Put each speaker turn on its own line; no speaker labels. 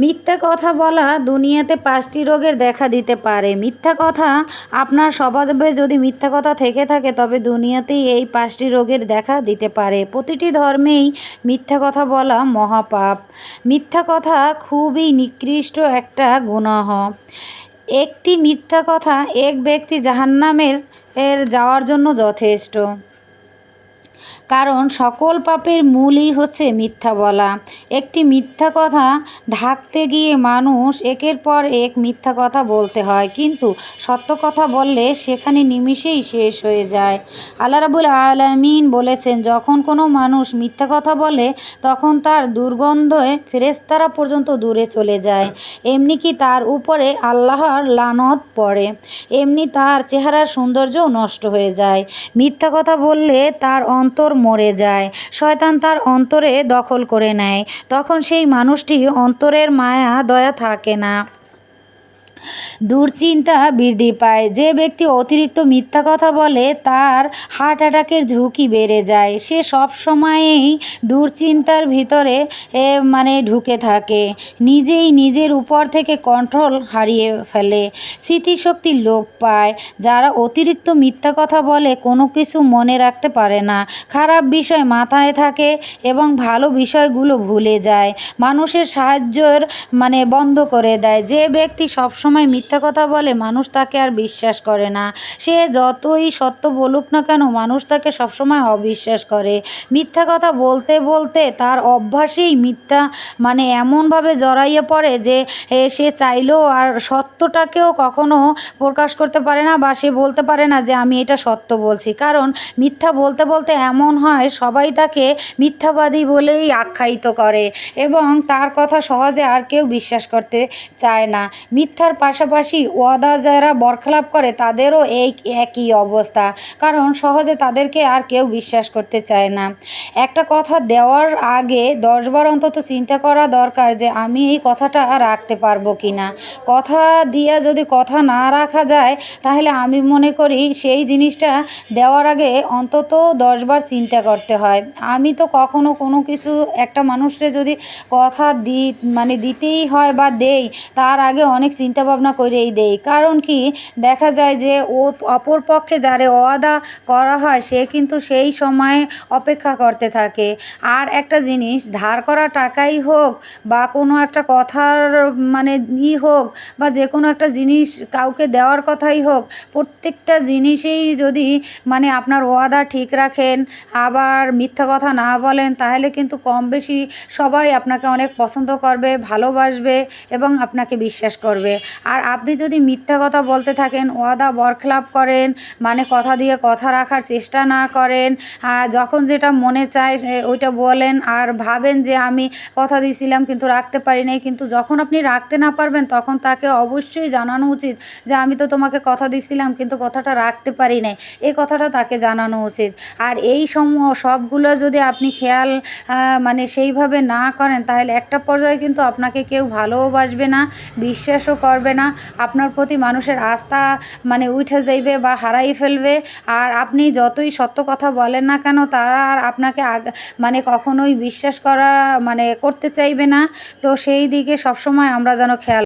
মিথ্যা কথা বলা দুনিয়াতে পাঁচটি রোগের দেখা দিতে পারে। মিথ্যা কথা আপনার স্বভাবে যদি মিথ্যা কথা থেকে থাকে, তবে দুনিয়াতেই এই পাঁচটি রোগের দেখা দিতে পারে। প্রতিটি ধর্মেই মিথ্যা কথা বলা মহাপাপ। মিথ্যা কথা খুবই নিকৃষ্ট একটা গুনাহ। একটি মিথ্যা কথা এক ব্যক্তি জাহান্নামের এর যাওয়ার জন্য যথেষ্ট। কারণ সকল পাপের মূলই হচ্ছে মিথ্যা বলা। একটি মিথ্যা কথা ঢাকতে গিয়ে মানুষ একের পর এক মিথ্যা কথা বলতে হয়, কিন্তু সত্য কথা বললে সেখানে নিমিষেই শেষ হয়ে যায়। আল্লাহ রাবুল আলমিন বলেছেন, যখন কোনো মানুষ মিথ্যা কথা বলে, তখন তার দুর্গন্ধে ফেরেস্তারা পর্যন্ত দূরে চলে যায়। এমনি কি তার উপরে আল্লাহর লানত পড়ে? এমনি তার চেহারার সৌন্দর্যও নষ্ট হয়ে যায়। মিথ্যা কথা বললে তার অন্তর মরে যায়। শয়তান তার অন্তরে দখল করে নেয়। তখন সেই মানুষটি অন্তরের মায়া, দয়া থাকে না। দুশ্চিন্তা বৃদ্ধি পায়। যে ব্যক্তি অতিরিক্ত মিথ্যা কথা বলে, তার হার্ট অ্যাটাকের ঝুঁকি বেড়ে যায়। সে সব সময়েই দুশ্চিন্তার ভিতরে, এ মানে ঢুকে থাকে। নিজেই নিজের উপর থেকে কন্ট্রোল হারিয়ে ফেলে। স্মৃতিশক্তি লোপ পায়। যারা অতিরিক্ত মিথ্যা কথা বলে, কোনো কিছু মনে রাখতে পারে না। খারাপ বিষয় মাথায় থাকে এবং ভালো বিষয়গুলো ভুলে যায়। মানুষের সাহায্যের মানে বন্ধ করে দেয়। যে ব্যক্তি সবসময় মিথ্যা কথা বলে মানুষ তাকে আর বিশ্বাস করে না। সে যতই সত্য বলুক না কেন মানুষ তাকে সবসময় অবিশ্বাস করে। মিথ্যা কথা বলতে বলতে তার অভ্যাসেই মিথ্যা মানে এমনভাবে জড়াইয়ে পড়ে যে সে চাইলেও আর সত্যটাকেও কখনো প্রকাশ করতে পারে না বা সে বলতে পারে না যে, আমি এটা সত্য বলছি। কারণ মিথ্যা বলতে বলতে এমন হয়, সবাই তাকে মিথ্যাবাদী বলেই আখ্যায়িত করে এবং তার কথা সহজে আর কেউ বিশ্বাস করতে চায় না। মিথ্যার পাশাপাশি ওয়াদা যারা বরখেলাপ করে, তাদেরও এই একই অবস্থা। কারণ সহজে তাদেরকে আর কেউ বিশ্বাস করতে চায় না। একটা কথা দেওয়ার আগে দশবার অন্তত চিন্তা করা দরকার যে, আমি এই কথাটা রাখতে পারব কি না কথা দিয়ে যদি কথা না রাখা যায়, তাহলে আমি মনে করি সেই জিনিসটা দেওয়ার আগে অন্তত দশবার চিন্তা করতে হয়। আমি তো কখনো কোনো কিছু একটা মানুষকে যদি কথা দি মানে দিতেই হয় বা দেই, তার আগে অনেক চিন্তা ভাবনা করেই দেই। কারণ কি? দেখা যায় যে ও অপর পক্ষে যারে ওয়াদা করা হয়, সে কিন্তু সেই সময়ে অপেক্ষা করতে থাকে। আর একটা জিনিস, ধার করা টাকাই হোক বা কোনো একটা কথার মানে ই হোক বা যে কোনো একটা জিনিস কাউকে দেওয়ার কথাই হোক, প্রত্যেকটা জিনিসেই যদি মানে আপনার ওয়াদা ঠিক রাখেন, আবার মিথ্যা কথা না বলেন, তাহলে কিন্তু কম বেশি সবাই আপনাকে অনেক পছন্দ করবে, ভালোবাসবে এবং আপনাকে বিশ্বাস করবে। আর আপনি যদি মিথ্যা কথা বলতে থাকেন, ওয়াদা বরখলাপ করেন মানে কথা দিয়ে কথা রাখার চেষ্টা না করেন যখন যেটা মনে চায় ওইটা বলেন আর ভাবেন যে আমি কথা দিয়েছিলাম কিন্তু রাখতে পারি নাই, কিন্তু যখন আপনি রাখতে না পারবেন, তখন তাকে অবশ্যই জানানো উচিত যে আমি তো তোমাকে কথা দিয়েছিলাম কিন্তু কথাটা রাখতে পারি নাই। এই কথাটা তাকে জানানো উচিত। আর এই সমূহ সবগুলো যদি আপনি খেয়াল মানে সেইভাবে না করেন, তাহলে একটা পর্যায়ে কিন্তু আপনাকে কেউ ভালোবাসবে না, বিশ্বাসও করবে না, আপনার প্রতি মানুষের আস্থা মানে উঠে যাইবে বা হারাই ফেলবে। আর আপনি যতই সত্য কথা বলেন না কেন, তারা আর আপনাকে মানে কখনোই বিশ্বাস করা মানে করতে চাইবে না। তো সেই দিকে সবসময় আমরা যেন খেয়াল